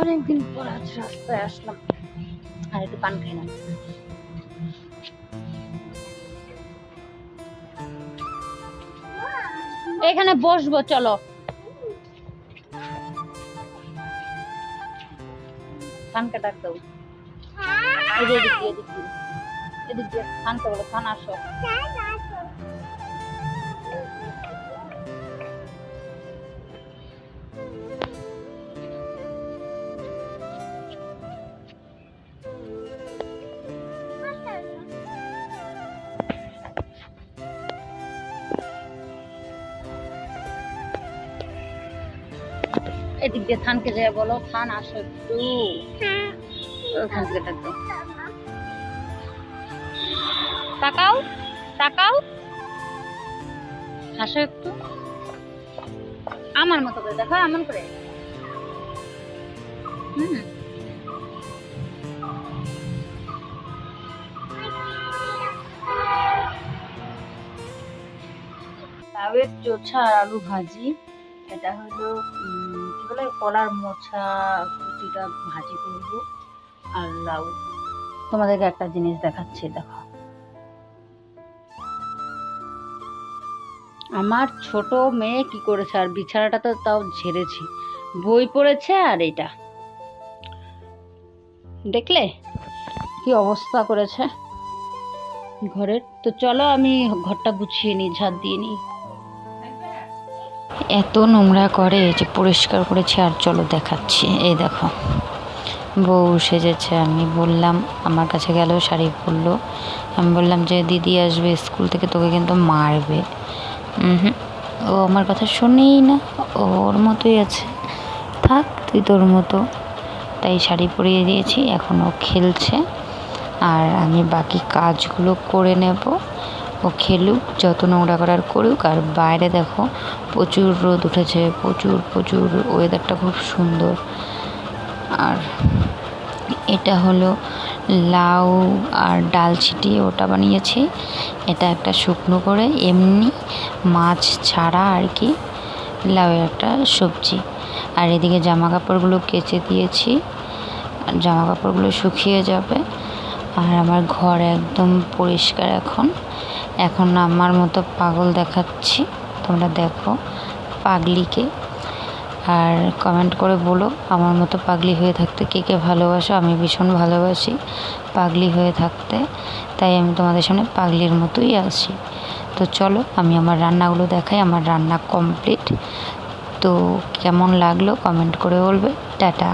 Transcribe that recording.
অনেকদিন পর আজ রাস্তায় আসলাম। আর একটু পান খাই না এখানে বসবো, চলো। খানকে ডাক দাও। এদিক দিয়ে এদিক দিয়ে এদিক দিয়ে খানকে বলো খান আসো। এদিক দিয়ে থানকে যায় বলো থান আসো একটু। ওখান থেকে তাকাও তাকাও। হাসো একটু। আমার মতো করে দেখো এমন করে। হুম। লাউয়ের চোছা আর আলু ভাজি এটা হলো বলে কলার মোছা কুচিটা ভাজি করব আর লাউ। তোমাদেরকে একটা জিনিস দেখাচ্ছি, দেখো। আমার ছোট মেয়ে কি করেছে, আর বিছানাটা তো তাও ঝেড়েছি। বই পড়েছে আর এটা। দেখলে? কি অবস্থা করেছে ঘরের? তো চলো আমি ঘরটা গুছিয়ে নিই ঝাড় দিয়ে নিই। এত নোংরা করে যে পরিষ্কার করেছে আর চলো দেখাচ্ছি। এই দেখো, বউ সেজেছে। আমি বললাম, আমার কাছে গেল, শাড়ি পরলো। আমি বললাম যে, দিদি আসবে স্কুল থেকে, তোকে কিন্তু মারবে। হুম, ও আমার কথা শোনেই না ও ওর মতোই আছে। থাক, তুই তোর মতো। তাই শাড়ি পরিয়ে দিয়েছি, এখন ও খেলছে। আর আমি বাকি কাজগুলো করে নেব। ও খেলুক, যত নোংরা করার করুক। আর বাইরে দেখো, প্রচুর রোদ উঠেছে, প্রচুর প্রচুর ওয়েদারটা খুব সুন্দর। আর এটা হলো লাউ আর ডাল ছিটিয়ে ওটা বানিয়েছি। এটা একটা শুকনো করে, এমনি মাছ ছাড়া আর কি, লাউয়ের একটা সবজি। আর এদিকে জামা কাপড়গুলো কেচে দিয়েছি আর জামা কাপড়গুলো শুকিয়ে যাবে। আর আমার ঘর একদম পরিষ্কার এখন। এখন আমার মতো পাগল দেখাচ্ছি। তোমরা দেখো পাগলিকে। আর কমেন্ট করে বলো, আমার মতো পাগলি হয়ে থাকতে কে কে ভালোবাসো? আমি ভীষণ ভালোবাসি পাগলি হয়ে থাকতে। তাই আমি তোমাদের সামনে পাগলির মতোই আছি। তো চলো, আমি আমার রান্নাগুলো দেখাই, আমার রান্না কমপ্লিট তো কেমন লাগল কমেন্ট করে বলবে। টাটা।